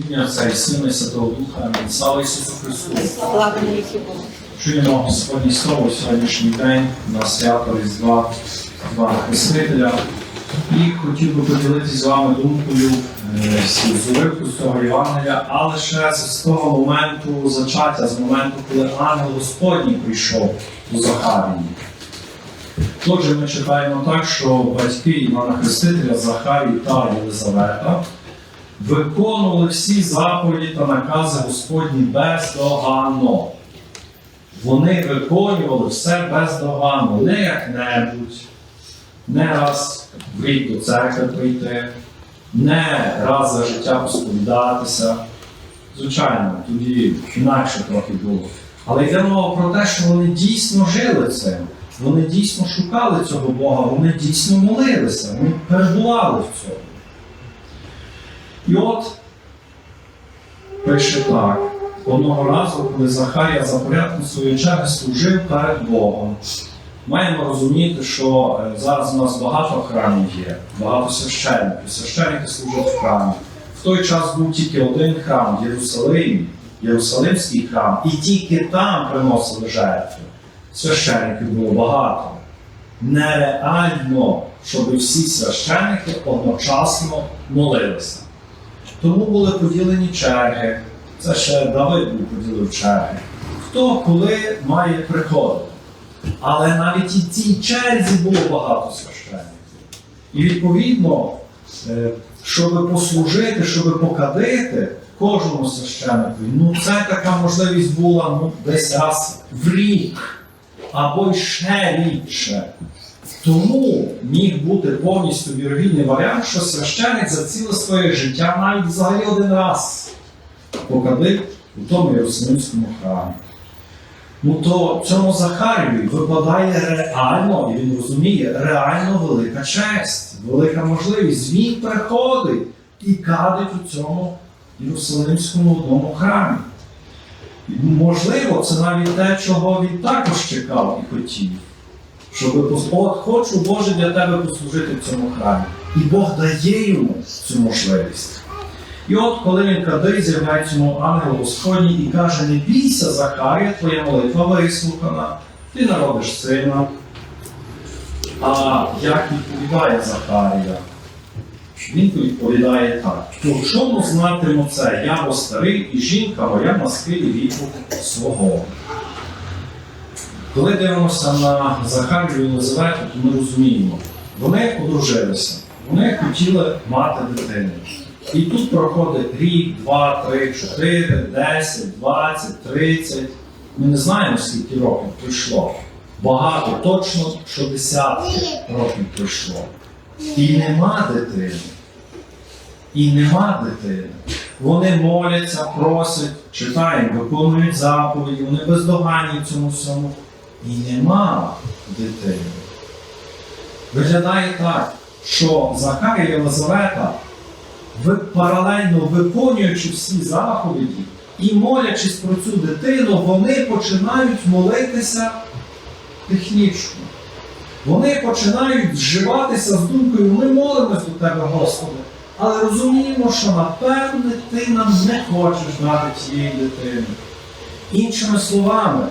Ім'я Отця і Сина і Святого Духа. Амінь. Слава Ісусу Христу! Слава. Чуємо Господнє Слово сьогоднішній день на свято Різдва Івана Хрестителя. І хотів би поділитися з вами думкою е, з уривку з того Євангелія, але ще з того моменту зачаття, з моменту, коли ангел Господній прийшов до Захарії. Отже, ми читаємо так, що батьки Івана Хрестителя Захарій та Єлизавета виконували всі заповіді та накази Господні бездоганно. Вони виконували все бездоганно, не як-небудь, не раз в рік до церкви прийти, не раз за життя посповідатися. Звичайно, тоді інакше трохи було. Але йде мова про те, що вони дійсно жили цим. Вони дійсно шукали цього Бога, вони дійсно молилися, вони перебували в цьому. І от пише так. Одного разу, коли Захарія за порядком своєї черги служив перед Богом. Маємо розуміти, що е, зараз у нас багато храмів є, багато священників. Священники служать в храмі. В той час був тільки один храм в Єрусалимський храм, і тільки там приносили жертви. Священників було багато. Нереально, щоб всі священники одночасно молилися. Тому були поділені черги. Це ще Давид був поділив черги. Хто коли має приходити. Але навіть і цій черзі було багато священників. І відповідно, е, щоб послужити, щоб покадити кожному священнику, ну це така можливість була ну, десь раз в рік, або ще рідше. Тому міг бути повністю вірогідний варіант, що священик за ціле своє життя навіть взагалі один раз покадив у тому Єрусалимському храмі. Ну то цьому Захарію випадає реально, і він розуміє, реально велика честь, велика можливість. Він приходить і кадить у цьому Єрусалимському одному храмі. Можливо, це навіть те, чого він також чекав і хотів. Щоб от хочу Боже для тебе послужити в цьому храмі. І Бог дає йому цю можливість. І от коли він кадить, з'являється йому ангел Господній і каже: не бійся, Захарія, твоя молитва вислухана, ти народиш сина. А як відповідає Захарія? Він відповідає так: по чому знатиму це? Я бо старий і жінка моя на схилі віку свого. Коли дивимося на Захарію і Єлизавету, то ми розуміємо, вони одружилися, вони хотіли мати дитину. І тут проходить рік, два, три, чотири, десять, двадцять, тридцять. Ми не знаємо, скільки років пройшло. Багато, точно, що десятки років пройшло. І нема дитини. І нема дитини. Вони моляться, просять, читаємо, виконують заповіді, вони бездоганні в цьому всьому. І нема дитини. Виглядає так, що Захарія і Єлизавета паралельно виконуючи всі заповіді і молячись про цю дитину, вони починають молитися технічно. Вони починають вживатися з думкою, ми молимось до тебе, Господи, але розуміємо, що напевне ти нам не хочеш дати цієї дитини. Іншими словами,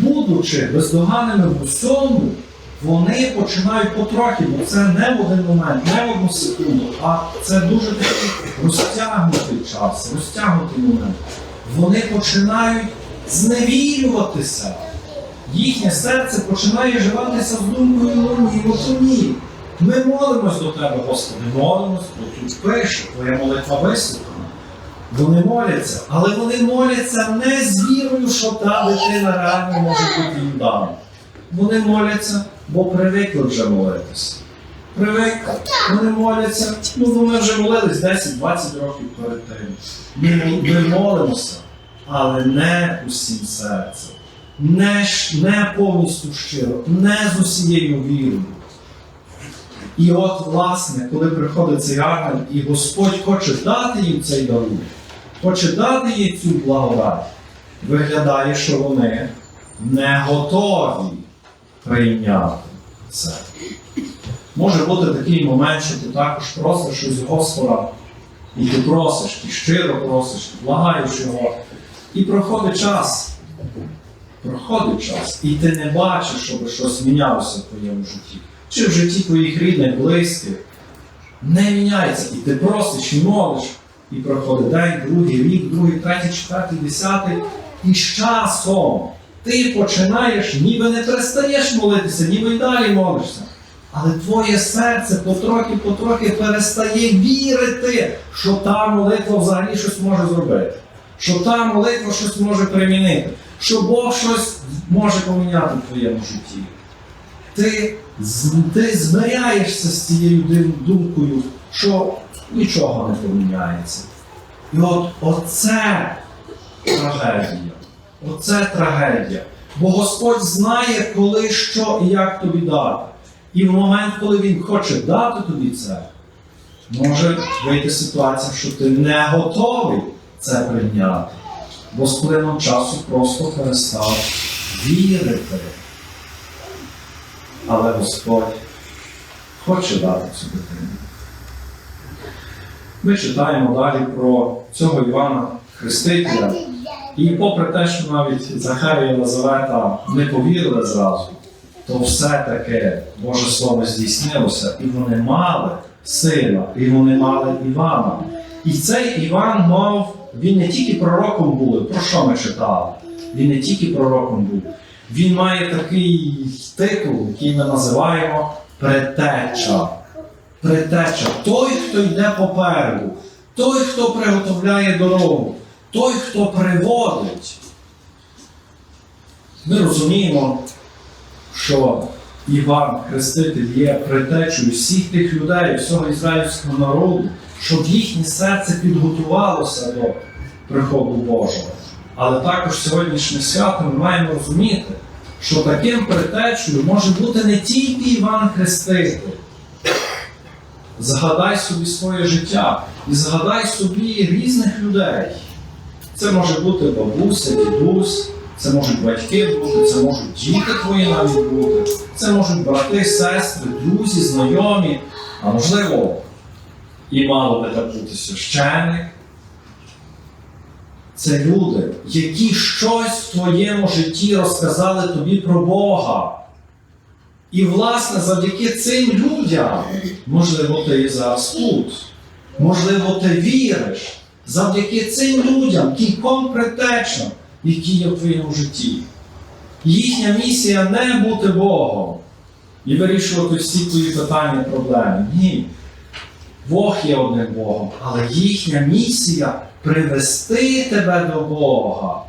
будучи бездоганними в усьому, вони починають потрохи, бо це не в один момент, не в одну секунду, а це дуже такий розтягнутий час, розтягнутий момент. Вони починають зневірюватися. Їхнє серце починає живатися з думкою ну ні, ну ні. Ми молимось до тебе, Господи, молимось, бо тут пише, твоя молитва вислухана. Вони моляться, але вони моляться не з вірою, що та дитина реально може бути їм дана. Вони моляться, бо привикли вже молитися. Привикли. Вони моляться, ну вони вже молились 10-20 років перед тим. Ми, ми молимося, але не усім серцем, не, не повністю щиро, не з усією вірою. І от, власне, коли приходить цей ангел, і Господь хоче дати їм цей дарунок, хоче дати їй цю благодать, виглядає, що вони не готові прийняти це. Може бути такий момент, що ти також просиш щось Господа, І ти просиш, і щиро просиш, і благаєш його. І проходить час. Проходить час, і ти не бачиш, щоб щось мінялося в твоєму житті. Чи в житті твоїх рідних, близьких. Не міняється. І ти просиш і молиш. І проходить день, другий рік, другий, третій, четвертий, десятий. І з часом ти починаєш, ніби не перестаєш молитися, ніби й далі молишся. Але твоє серце потрохи, потрохи перестає вірити, що та молитва взагалі щось може зробити, що та молитва щось може примінити, що Бог щось може поміняти в твоєму житті. Ти, ти змиряєшся з цією думкою, що нічого не поміняється. І от оце трагедія. Оце трагедія. Бо Господь знає, коли, що і як тобі дати. І в момент, коли Він хоче дати тобі це, може вийти ситуація, що ти не готовий це прийняти. Бо з плином часу просто перестав вірити. Але Господь хоче дати цю дитину. Ми читаємо далі про цього Івана Хрестителя. І попри те, що навіть Захарія і Єлизавета не повірили зразу, то все-таки Боже Слово здійснилося, і вони мали сина, і вони мали Івана. І цей Іван мав, він не тільки пророком був, про що ми читали? Він не тільки пророком був. Він має такий титул, який ми називаємо предтеча. Предтеча. Той, хто йде попереду, той, хто приготовляє дорогу, той, хто приводить. Ми розуміємо, що Іван Хреститель є предтечею всіх тих людей, всього ізраїльського народу, щоб їхнє серце підготувалося до приходу Божого. Але також сьогоднішнє свято ми маємо розуміти, що таким предтечею може бути не тільки Іван Хреститель. Згадай собі своє життя і згадай собі різних людей. Це може бути бабуся, дідусь, це можуть батьки бути, це можуть діти твої навіть бути, це можуть брати, сестри, друзі, знайомі, а можливо, і мало би так бути священник. Це люди, які щось в твоєму житті розказали тобі про Бога. І, власне, завдяки цим людям, можливо, ти і зараз тут, можливо, ти віриш, завдяки цим людям, кільком притечам, які є в твоєму житті. Їхня місія не бути Богом і вирішувати всі твої питання проблеми. Ні. Бог є одним Богом, але їхня місія привести тебе до Бога,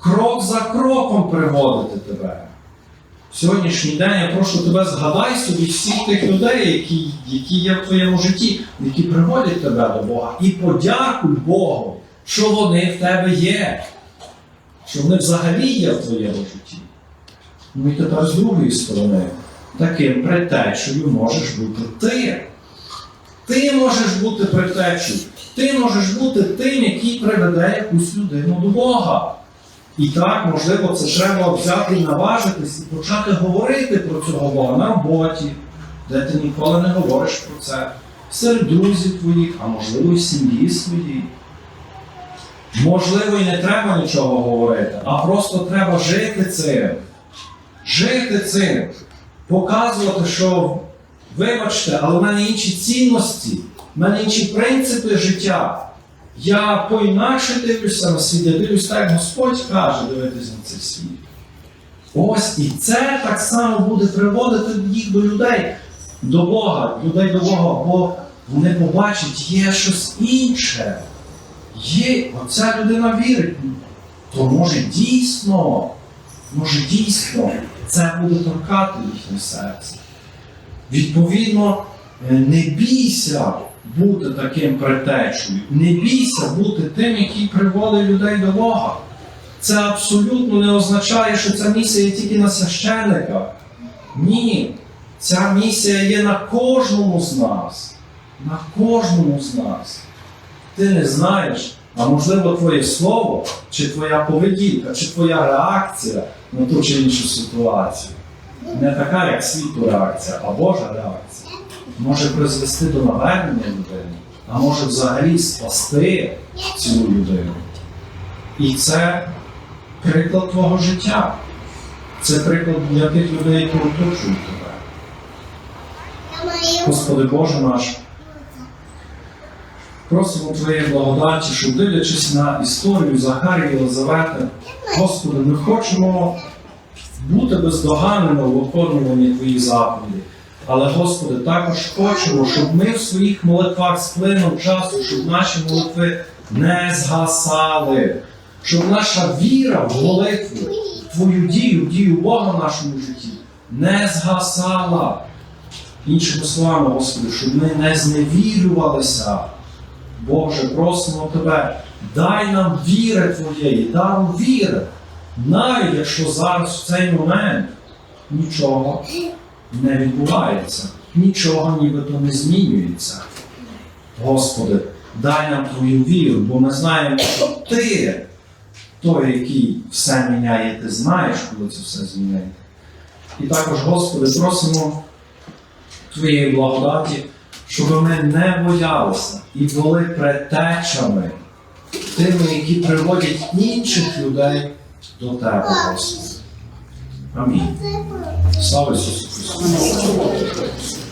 крок за кроком приводити тебе. Сьогоднішній день я прошу тебе згадай собі всіх тих людей, які, які є в твоєму житті, які приводять тебе до Бога, і подякуй Богу, що вони в тебе є, що вони взагалі є в твоєму житті. Ну і тепер з другої сторони, таким предтечею можеш бути ти. Ти можеш бути предтечею. Ти можеш бути тим, який приведе якусь людину до Бога. І так, можливо, це треба взяти і наважитись і почати говорити про цього на роботі, де ти ніколи не говориш про це, серед друзів твоїх, а можливо, і сім'ї своїй. Можливо, і не треба нічого говорити, а просто треба жити цим. Жити цим. Показувати, що, вибачте, але в мене інші цінності, в мене інші принципи життя. Я по-інакше дивлюся на світ, я дивлюсь так, як Господь каже дивитися на цей світ. Ось і це так само буде приводити їх до людей, до Бога, людей до Бога, бо вони побачать, є щось інше. Є, оця людина вірить. То може дійсно, може дійсно це буде торкати їхнє серце. Відповідно, е, не бійся бути таким предтечою, не бійся бути тим, який приводить людей до Бога. Це абсолютно не означає, що ця місія є тільки на священниках. Ні. Ця місія є на кожному з нас. На кожному з нас. Ти не знаєш, а можливо, твоє слово, чи твоя поведінка, чи твоя реакція на ту чи іншу ситуацію. Не така, як світу реакція, а Божа реакція може призвести до навернення людини, а може взагалі спасти цю людину. І це приклад твого життя. Це приклад для тих людей, які оточують тебе. Господи Боже наш, просимо Твоєї благодаті, щоб дивлячись на історію Захарії Єлизавети, Господи, ми хочемо бути бездоганними в виконуванні Твоїх заповідей. Але, Господи, також хочемо, щоб ми в своїх молитвах з плином часу, щоб наші молитви не згасали, щоб наша віра в молитву, в Твою дію, в дію Бога в нашому житті не згасала. Іншими словами, Господи, щоб ми не зневірювалися. Боже, просимо Тебе, дай нам віри Твоєї, дару віри, навіть якщо зараз в цей момент нічого не відбувається, нічого нібито не змінюється. Господи, дай нам Твою віру, бо ми знаємо, що Ти той, який все міняє, ти знаєш, коли це все зміняє. І також, Господи, просимо Твоєї благодаті, щоб ми не боялися і були предтечами тими, які приводять інших людей до Тебе, Господи. Амінь. Слава Ісусу Христу!